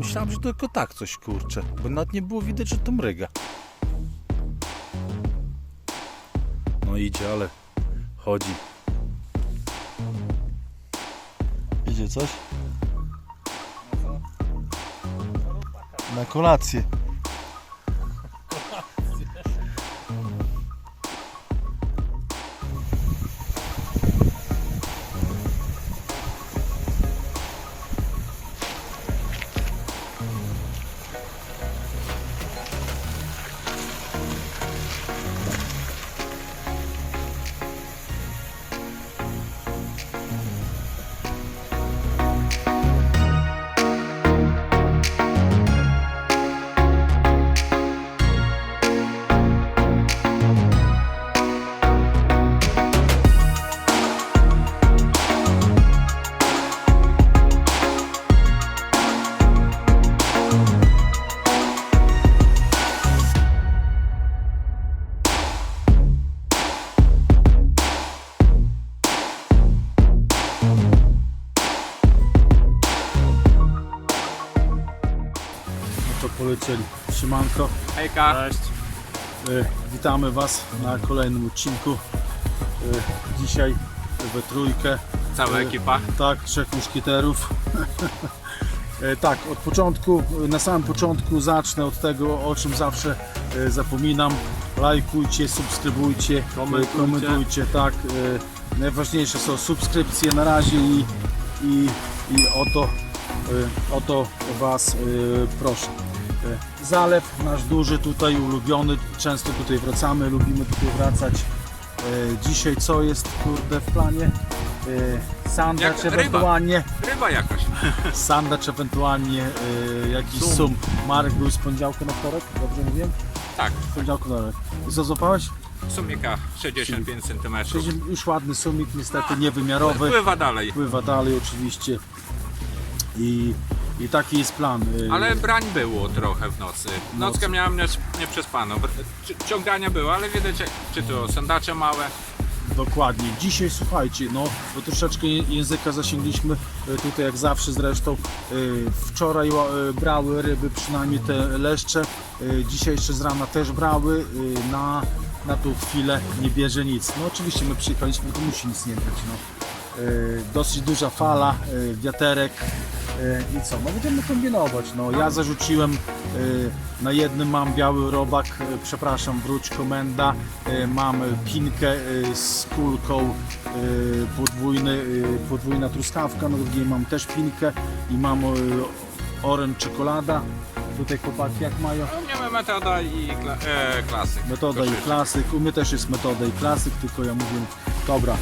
Myślałem, że tylko tak coś kurczę, bo nawet nie było widać, że to mryga. No idzie, ale chodzi. Idzie coś? Na kolację. Cześć. E, Witamy Was na kolejnym odcinku. E, Dzisiaj we trójkę. Cała E, ekipa. Tak, trzech muszkieterów. E, Tak, od początku, na samym początku zacznę od tego, o czym zawsze e, zapominam. Lajkujcie, subskrybujcie, e, Komentujcie. komentujcie tak. e, Najważniejsze są subskrypcje na razie i, i, i o, to, e, o to Was e, proszę. E, Zalew nasz duży tutaj ulubiony, często tutaj wracamy, lubimy tutaj wracać. E, Dzisiaj co jest kurde w planie? E, Sandacz Jak ryba. ewentualnie, Ryba jakaś. sandacz ewentualnie jakiś Sum. sum. Marek był z poniedziałku na wtorek, dobrze mówiłem? Tak. Z poniedziałku na wtorek. Co złapałeś? Sumika 65 cm. Już ładny sumik, niestety niewymiarowy. Pływa dalej. Pływa dalej oczywiście. I, i taki jest plan. E, Ale brań było trochę w nocy. Nockę miałem nie, nieprzespaną. Ci- Ciągania było, ale widać, jak- czy to sandacze małe. Dokładnie. Dzisiaj słuchajcie, no bo troszeczkę je- języka zasięgliśmy e, tutaj jak zawsze zresztą. E, Wczoraj ła- e, brały ryby, przynajmniej te leszcze. E, Dzisiaj jeszcze z rana też brały. E, Na, na tą chwilę nie bierze nic. No oczywiście my przyjechaliśmy, to musi nic nie brać. No. E, Dosyć duża fala, e, wiaterek. E, I co? No będziemy kombinować. No, ja zarzuciłem, na jednym mam biały robak, przepraszam, wróć komenda, mam pinkę z kulką, podwójny, podwójna truskawka, na drugiej mam też pinkę i mam orange czekolada. Tutaj chłopaki jak mają? No, Mamy metoda i kla e, klasyk. Metoda i klasyk. U mnie też jest metoda i klasyk, tylko ja mówię, dobra,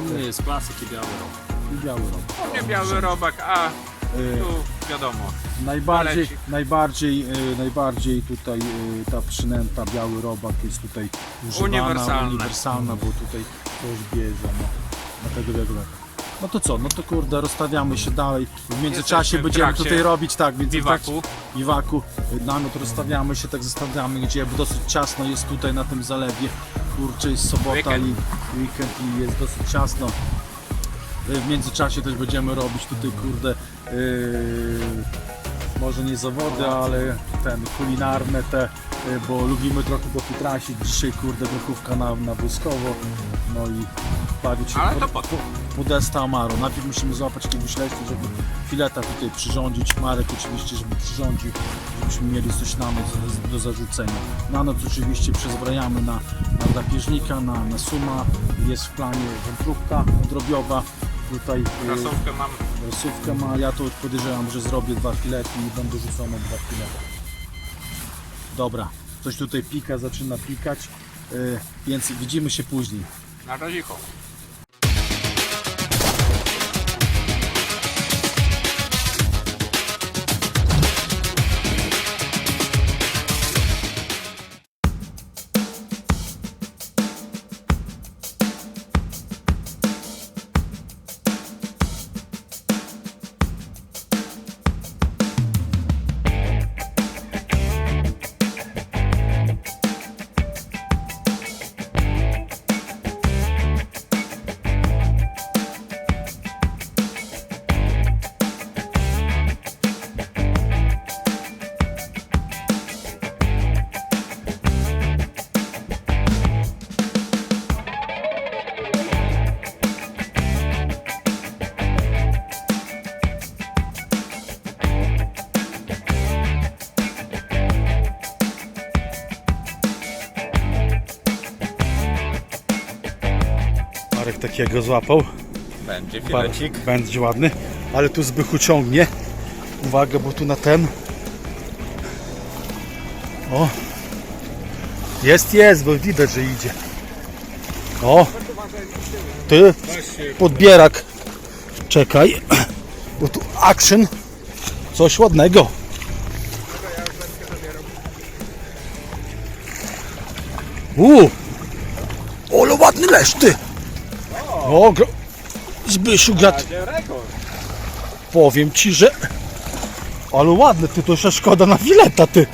U mnie jest klasyk i biały rok. i biały robak. U mnie biały robak, a tu wiadomo. Najbardziej, najbardziej, e, najbardziej tutaj e, ta przynęta biały robak jest tutaj używana, Uniwersalna. uniwersalna bo tutaj ktoś bierze, no, dlatego białego robaka. No to co, no to kurde, rozstawiamy się dalej. W międzyczasie Jesteśmy w będziemy trakcie tutaj robić tak, więc Biwaku. biwaku. Namiot rozstawiamy się, tak zostawiamy, gdzie dosyć ciasno jest tutaj na tym zalewie. Kurczę, jest sobota Weekend. i weekend i jest dosyć ciasno. W międzyczasie też będziemy robić tutaj, kurde, yy, może nie zawody, ale ten kulinarne te, yy, bo lubimy trochę potracić. Dzisiaj, kurde, grochówka na, na wojskowo, no i bawić się Ale to po? Podesta Amaro. Najpierw musimy złapać jakiegoś leścia, żeby fileta tutaj przyrządzić. Marek oczywiście, żeby przyrządził, żebyśmy mieli coś na noc do, do zarzucenia. Na noc oczywiście przezbrajamy na, na drapieżnika, na, na suma. Jest w planie wątróbka drobiowa. Tutaj y, Rasówkę mam. rasówkę ma. Ja to podejrzewam, że zrobię dwa filety i będę rzucał na dwa filety. Dobra, coś tutaj pika, zaczyna pikać, y, więc widzimy się później. Na razie. Marek takiego złapał. Będzie filecik. Będzie ładny, ale tu Zbychu ciągnie. Uwaga, bo tu na ten. O! Jest, jest, bo widać, że idzie. O! Ty, podbierak. Czekaj, bo tu action. Coś ładnego. Uuu! Ole ładny lesz, ty! O, gro... Zbysiu grat... Powiem ci, że... Ale ładny, ty to jeszcze szkoda na fileta, ty.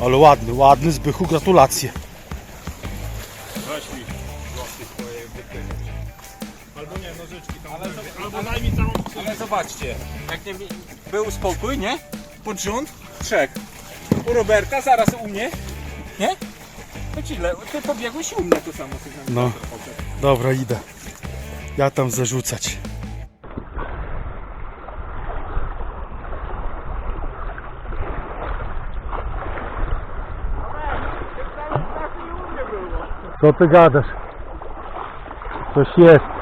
Ale ładny, ładny Zbychu, gratulacje. Ale zobaczcie, jak nie był spokój, nie? Pod rząd, trzech. U Roberta, zaraz u mnie, nie? To ci le... Ty pobiegłeś i u mnie to samo. No. Dobra, idę. Ja tam zarzucać. Co ty gadasz? Coś jest.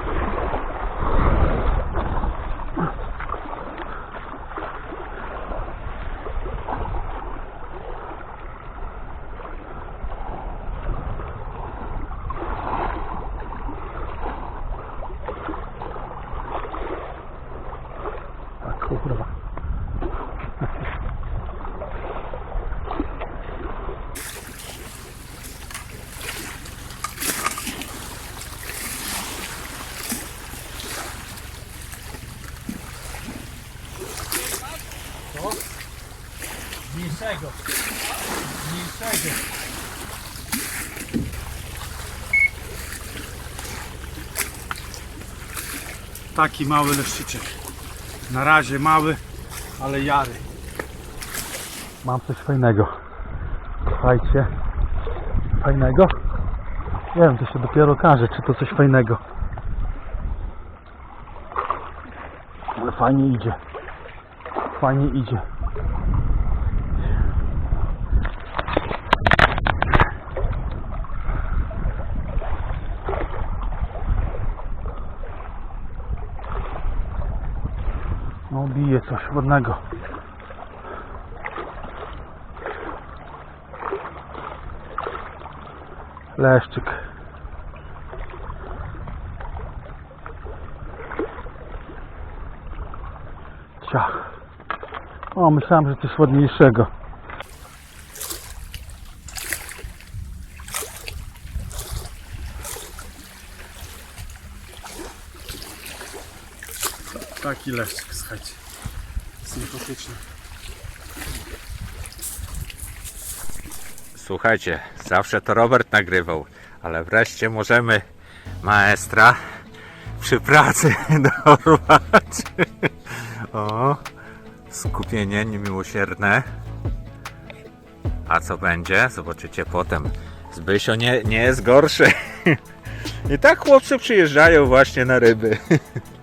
A kurwa. Mniejszego. Mniejszego. Taki mały leszczyczek. Na razie mały, ale jary. Mam coś fajnego. Słuchajcie. Fajnego? Nie wiem, to się dopiero okaże, czy to coś fajnego. Ale fajnie idzie. Fajnie idzie. No bije coś ładnego. Leszczyk. Ciach. O, myślałem, że coś ładniejszego. Taki leszczyk, słuchajcie. Sympatyczny. Słuchajcie, zawsze to Robert nagrywał, ale wreszcie możemy maestra przy pracy dorwać. O, skupienie niemiłosierne. A co będzie? Zobaczycie potem. Zbysio nie, nie jest gorszy. I tak chłopcy przyjeżdżają właśnie na ryby.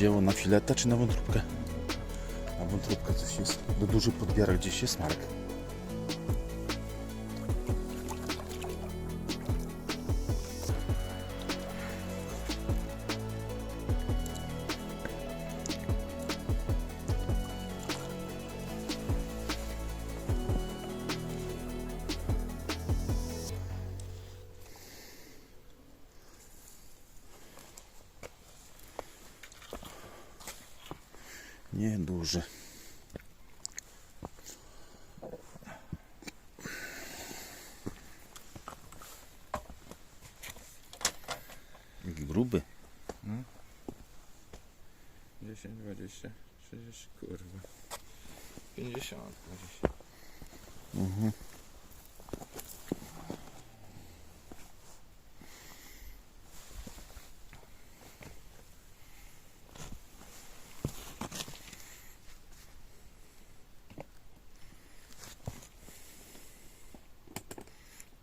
wzięło na filetę czy na wątróbkę? Na wątróbkę coś jest. Do duży podbierak gdzieś jest, Marek. Duży. Gruby. 10, 20, 30, kurwa. 50, 20.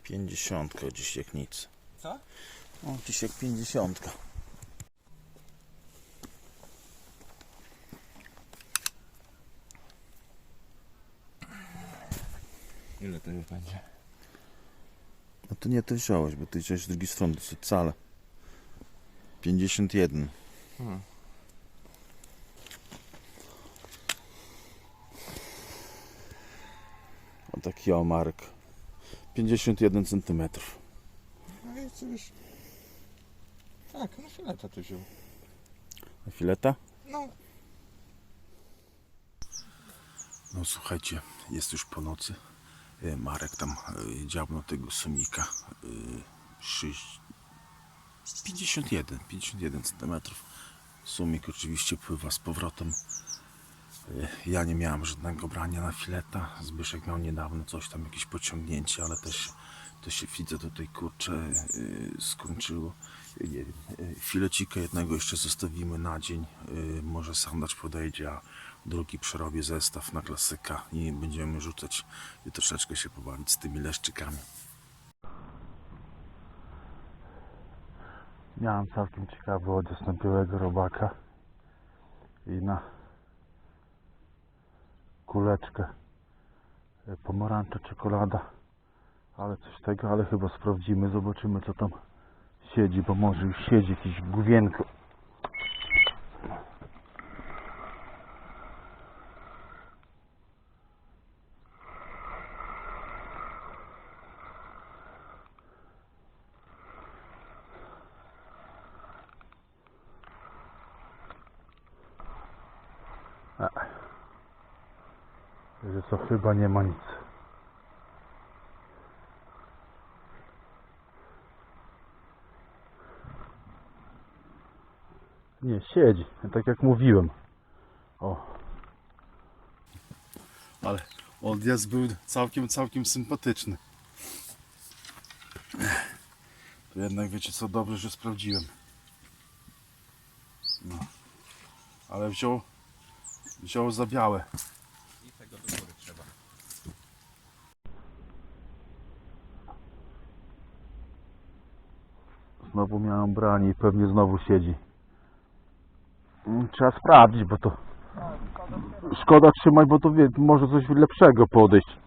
Pięćdziesiątka dziś jak nic. Co? O, dziś jak pięćdziesiątka. Ile to już będzie? No to nie to wziąłeś, bo ty wziąłeś z drugiej strony, to wcale. 51. Hmm. A taki o Marek. 51 cm. No i cóż. Tak, no fileta tu wziął. A fileta? No. No słuchajcie, jest już po nocy. E, Marek tam e, dziabnął tego sumika. e, 6, 51, 51 cm. Sumik oczywiście pływa z powrotem. Ja nie miałem żadnego brania na fileta. Zbyszek miał niedawno coś tam, jakieś pociągnięcie, ale też to się widzę tutaj kurczę e, skończyło. E, Nie wiem, e, filecika jednego jeszcze zostawimy na dzień. E, Może sandacz podejdzie, a drugi przerobię zestaw na klasyka i będziemy rzucać i troszeczkę się pobawić z tymi leszczykami. Miałem całkiem ciekawy odjazd na białego robaka i na kuleczkę e, pomarańcza, czekolada, ale coś tego, ale chyba sprawdzimy, zobaczymy co tam siedzi, bo może już siedzi jakieś główienko. Że co chyba nie ma nic. Nie, siedzi, tak jak mówiłem. O. Ale odjazd był całkiem, całkiem sympatyczny. To jednak wiecie co, dobrze, że sprawdziłem. No. Ale wziął, wziął za białe. I tego do góry trzeba. Znowu miałem branie i pewnie znowu siedzi. Mm, Trzeba sprawdzić, bo to szkoda trzymać, bo to może coś lepszego podejść.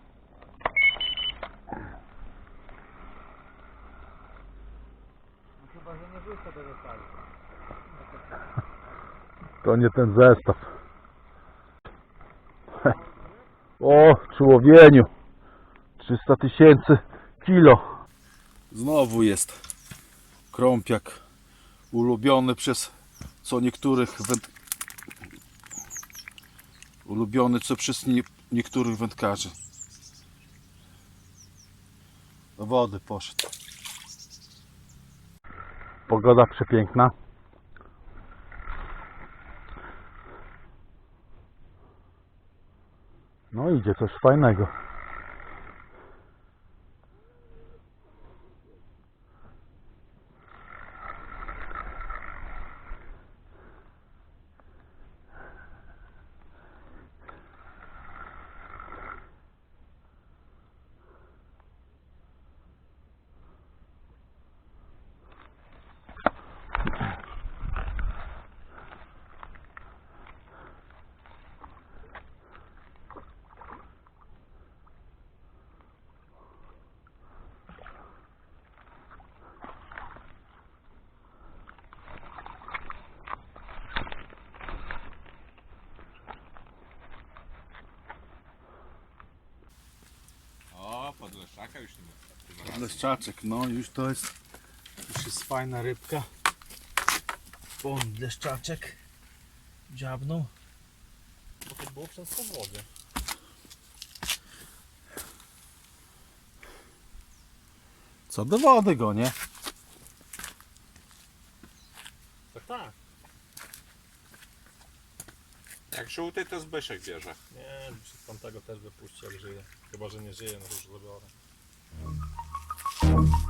To nie ten zestaw. O, człowieniu. 300 tysięcy kilo. Znowu jest krąpiak ulubiony przez co niektórych węd... ulubiony co przez nie... niektórych wędkarzy. Do wody poszedł. Pogoda przepiękna. No idzie coś fajnego. Leszczaczek, no już to jest, już jest fajna rybka. On leszczaczek dziabnął. Bo to było przez powody. Co do wody go, nie? Tak, tak. Jak żółty to Zbyszek bierze. Nie, przez tamtego też wypuści jak żyje. Chyba, że nie żyje, no to już zabiorę. Thank you.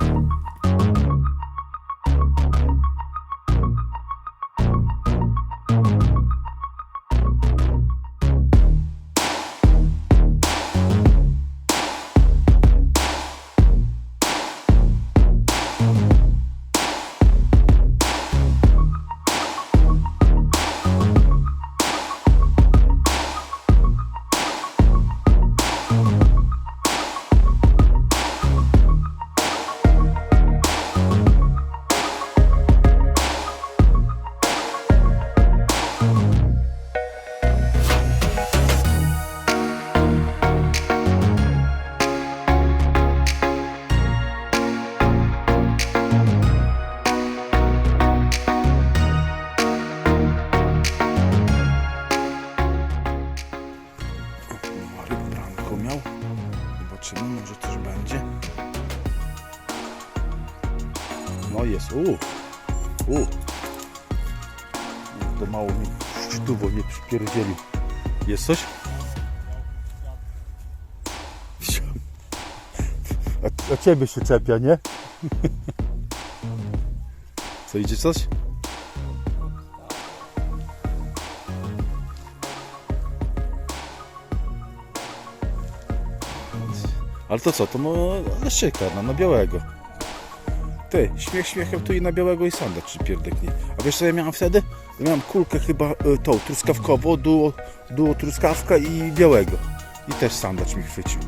Coś? A, a ciebie się czepia, nie? Co, idzie coś? Ale to co, to no leszczyka, no, na białego. Ty, śmiech śmiechem tu i na białego i sandacz czy pierdyknie. A wiesz co ja miałem wtedy? Miałem kulkę chyba y, tą, truskawkową, duo, duo truskawka i białego. I też sandacz mi chwycił.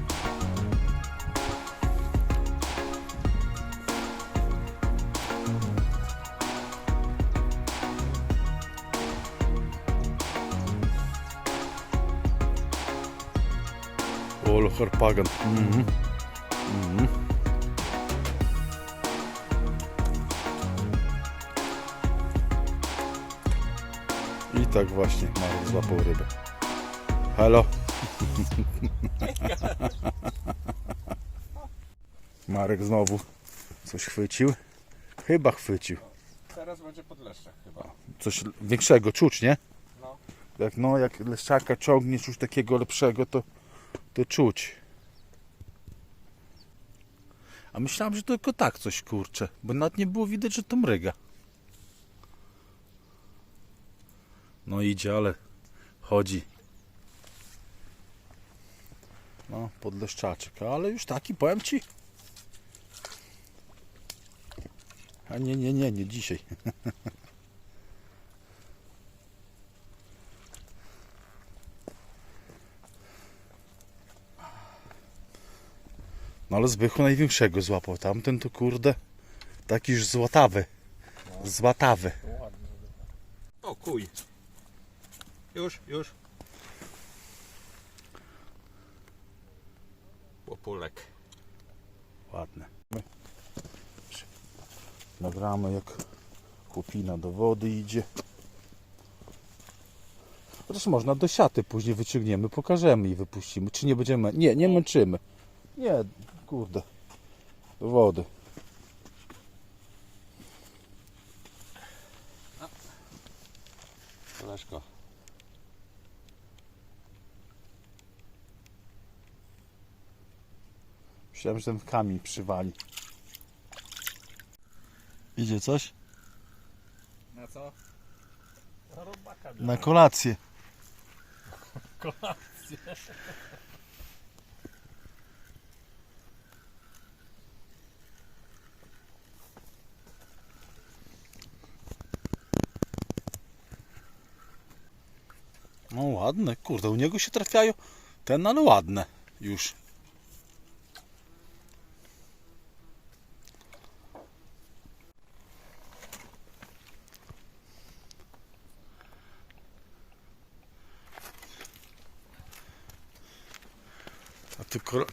Olo harpagan. Mhm. Mhm. Tak właśnie Marek złapał rybę. Halo? Marek znowu coś chwycił. Chyba chwycił. Teraz będzie pod leszczach chyba. Coś większego czuć, nie? No. Jak no, jak leszczaka ciągniesz już takiego lepszego, to, to czuć. A myślałem, że to tylko tak coś kurczę, bo nawet nie było widać, że to mryga. No idzie, ale chodzi. No, pod leszczaczek, ale już taki, powiem ci. A nie, nie, nie, nie dzisiaj. No ale Zbychu największego złapał. Tamten to kurde takiż złatawy. Złatawy. O kuj. Już, już. Łopulek. Ładne. Nagramy jak chłopina do wody idzie. Chociaż można do siaty później wyciągniemy, pokażemy i wypuścimy. Czy nie będziemy. Nie, nie męczymy. Nie, kurde. Do wody. Leszko. Myślałem, że ten kamień przywali. Idzie coś? Na co? Na robaka Na kolację. kolację. No ładne, kurde, u niego się trafiają. Ten, ale ładne już.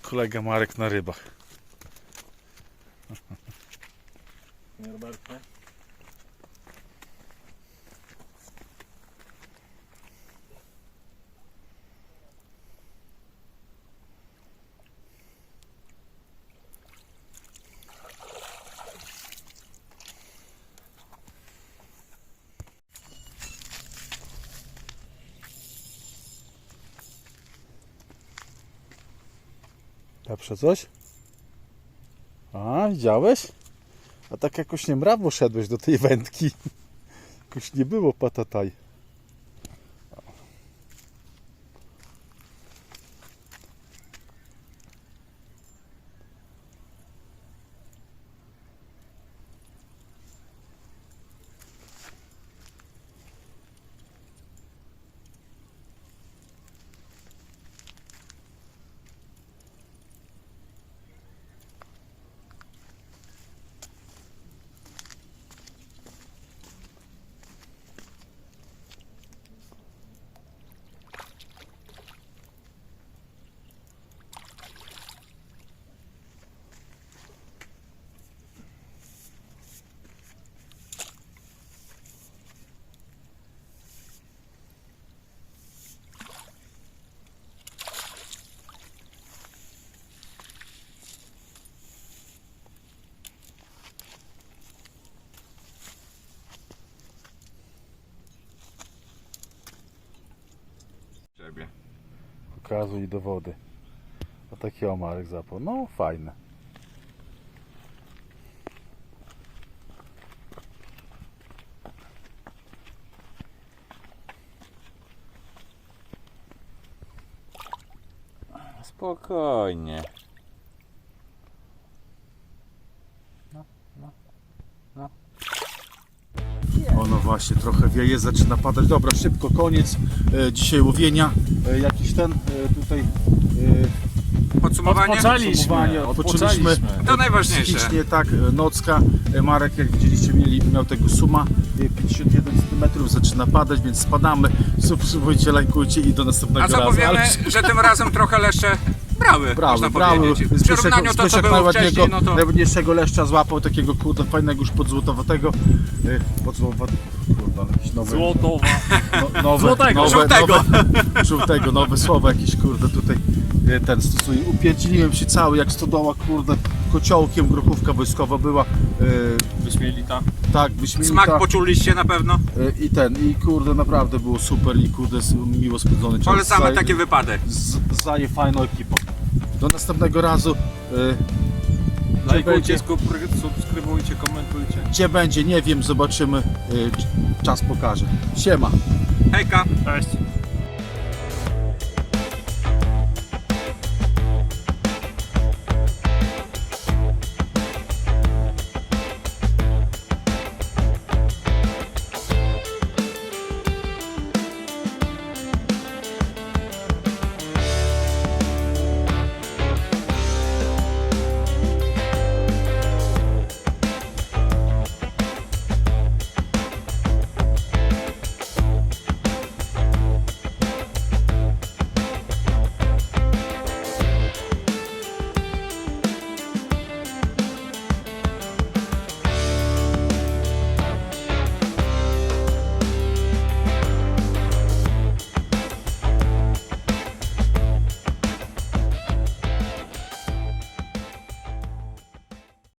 Kolega Marek na rybach. Lepsze coś? A, widziałeś? A tak jakoś nie mrawo szedłeś do tej wędki. Jakoś nie było patataj. Ciebie. Pokazuj dowody. A taki omarek zapał. No fajne. Spokojnie. Ono właśnie trochę wieje, zaczyna padać. Dobra, szybko, koniec e, dzisiaj łowienia. E, jakiś ten e, tutaj e, Podsumowanie? podsumowanie, odpoczęliśmy. To najważniejsze. Psychicznie tak, e, nocka. Marek, jak widzieliście, mieli, miał tego suma. e, 51 cm zaczyna padać, więc spadamy. Subskrybujcie, lajkujcie i do następnego A co razu. powiemy, Ale że tym razem trochę leszcze brały, brały, można brały. powiedzieć. W porównaniu to, co było wcześniej, no to... najładniejszego leszcza złapał, takiego kurde fajnego już podzłotowatego. Podzłotowatego, ale jakiś nowy. Złotowa. No, nowe, Złotego. nowe, Żółtego. Nowe, żółtego, nowe słowo jakieś kurde tutaj e, ten stosuję. Upierdzieliłem się cały jak stodoła kurde kociołkiem, grochówka wojskowa była. E, Wyśmielita. tak, wyśmienita. Smak poczuliście na pewno? E, I ten, i kurde naprawdę było super i kurde miło spędzony czas. Polecamy Zaje- taki wypadek. z- Zaje fajną ekipą. Do następnego razu. Gdzie, Lajkujcie, będzie, subskrybujcie, komentujcie. gdzie będzie, nie wiem, zobaczymy. E, Czas pokaże. Siema. Hejka! Cześć.